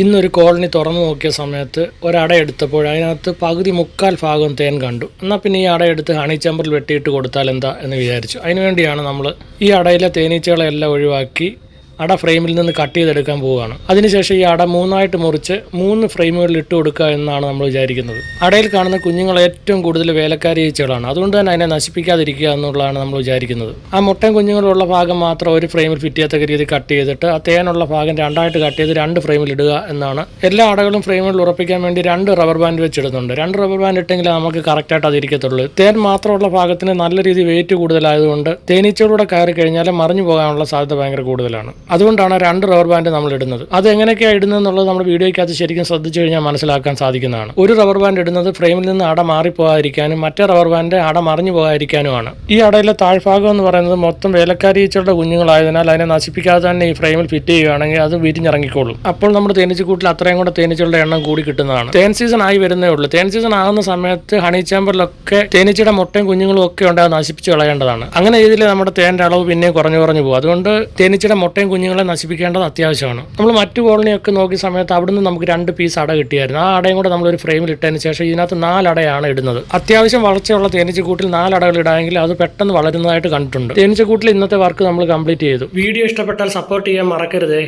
ഇന്നൊരു കോളനി തുറന്നു നോക്കിയ സമയത്ത് ഒരട എടുത്തപ്പോൾ അതിനകത്ത് പകുതി മുക്കാൽ ഭാഗം തേൻ കണ്ടു. എന്നാൽ പിന്നെ ഈ അട എടുത്ത് ഹണിച്ചമ്പറിൽ വെട്ടിയിട്ട് കൊടുത്താൽ എന്താ എന്ന് വിചാരിച്ചു. അതിനുവേണ്ടിയാണ് നമ്മൾ ഈ അടയിലെ തേനീച്ചകളെല്ലാം ഒഴിവാക്കി അട ഫ്രെയിമിൽ നിന്ന് കട്ട് ചെയ്തെടുക്കാൻ പോവുകയാണ്. അതിനുശേഷം ഈ അട മൂന്നായിട്ട് മുറിച്ച് മൂന്ന് ഫ്രെയിമുകളിൽ ഇട്ട് കൊടുക്കുക എന്നാണ് നമ്മൾ വിചാരിക്കുന്നത്. അടയിൽ കാണുന്ന കുഞ്ഞുങ്ങൾ ഏറ്റവും കൂടുതൽ വേലക്കാരി ഈച്ചകളാണ് അതുകൊണ്ട് തന്നെ അതിനെ നശിപ്പിക്കാതിരിക്കുക എന്നുള്ളതാണ് നമ്മൾ വിചാരിക്കുന്നത്. ആ മുട്ടൻ കുഞ്ഞുങ്ങളുള്ള ഭാഗം മാത്രം ഒരു ഫ്രെയിമിൽ ഫിറ്റ് ചെയ്യത്തക്ക രീതി കട്ട് ചെയ്തിട്ട് ആ തേനുള്ള ഭാഗം രണ്ടായിട്ട് കട്ട് ചെയ്ത് രണ്ട് ഫ്രെയിമിൽ ഇടുക എന്നാണ്. എല്ലാ അടകളും ഫ്രെയിമുകളിൽ ഉറപ്പിക്കാൻ വേണ്ടി രണ്ട് റബ്ബർ ബാൻഡ് വെച്ചിടുന്നുണ്ട്. രണ്ട് റബ്ബർ ബാൻഡ് ഇട്ടെങ്കിൽ നമുക്ക് കറക്റ്റായിട്ട് അത് ഇരിക്കത്തുള്ളൂ തേൻ മാത്രമുള്ള ഭാഗത്തിന് നല്ല രീതിയിൽ വെയിറ്റ് കൂടുതലായതുകൊണ്ട് തേനീച്ചകളുടെ കയറി കഴിഞ്ഞാൽ മറിഞ്ഞു പോകാനുള്ള സാധ്യത ഭയങ്കര കൂടുതലാണ്. അതുകൊണ്ടാണ് രണ്ട് റബ്ബർ ബാൻഡ് നമ്മൾ ഇടുന്നത്. അത് എങ്ങനെയൊക്കെയാണ് ഇടുന്നത് എന്നുള്ളത് നമ്മുടെ വീഡിയോയ്ക്കകത്ത് ശരിക്കും ശ്രദ്ധിച്ചു കഴിഞ്ഞാൽ മനസ്സിലാക്കാൻ സാധിക്കുന്നതാണ്. ഒരു റബ്ബർ ബാൻഡ് ഇടുന്നത് ഫ്രെയിമിൽ നിന്ന് അട മാറിപ്പോകാതിരിക്കാനും മറ്റേ റബ്ബർ ബാൻഡ് അട മറിഞ്ഞു പോകാതിരിക്കാനുമാണ്. ഈ അടയിലെ താഴ്ഭാഗം എന്ന് പറയുന്നത് മൊത്തം വേലക്കാരീച്ചയുടെ കുഞ്ഞുങ്ങളായതിനാൽ അതിനെ നശിപ്പിക്കാതെ തന്നെ ഈ ഫ്രെയിമിൽ ഫിറ്റ് ചെയ്യുകയാണെങ്കിൽ അത് വിരിഞ്ഞിറങ്ങിക്കോളും. അപ്പോൾ നമ്മുടെ തേനീച്ചക്കൂട്ടിൽ അത്രയും കൂടെ തേനീച്ചകളുടെ എണ്ണം കൂടി കിട്ടുന്നതാണ്. തേൻ സീസൺ ആയി വരുന്നേ ഉള്ളൂ. തേൻ സീസൺ ആകുന്ന സമയത്ത് ഹണി ചാമ്പറിലൊക്കെ തേനീച്ചയുടെ മുട്ടയും കുഞ്ഞുങ്ങളും ഒക്കെ ഉണ്ട് നശിപ്പിച്ച് കളയേണ്ടതാണ്. അങ്ങനെ ഇതിൽ നമ്മുടെ തേന്റെ അളവ് പിന്നെയും കുറഞ്ഞു കുറഞ്ഞു പോകും. അതുകൊണ്ട് തേനീച്ചയുടെ മുട്ടയും കുഞ്ഞുങ്ങളെ നശിപ്പിക്കേണ്ടത് അത്യാവശ്യമാണ്. നമ്മൾ മറ്റു കോളനിയൊക്കെ നോക്കിയ സമയത്ത് അവിടുന്ന് നമുക്ക് രണ്ട് പീസ് അട കിട്ടിയായിരുന്നു. ആ അടയും കൂടെ നമ്മളൊരു ഫ്രെയിമിൽ ഇട്ടതിന് ശേഷം ഇതിനകത്ത് നാലടയാണ് ഇടുന്നത്. അത്യാവശ്യം വളർച്ചയുള്ള തേനീച്ചക്കൂട്ടിൽ നാലടകൾ ഇടാമെങ്കിൽ അത് പെട്ടെന്ന് വളരുന്നതായിട്ട് കണ്ടിട്ടുണ്ട്. തേനീച്ചക്കൂട്ടിൽ ഇന്നത്തെ വർക്ക് നമ്മൾ കംപ്ലീറ്റ് ചെയ്തു. വീഡിയോ ഇഷ്ടപ്പെട്ടാൽ സപ്പോർട്ട് ചെയ്യാൻ മറക്കരുതേ.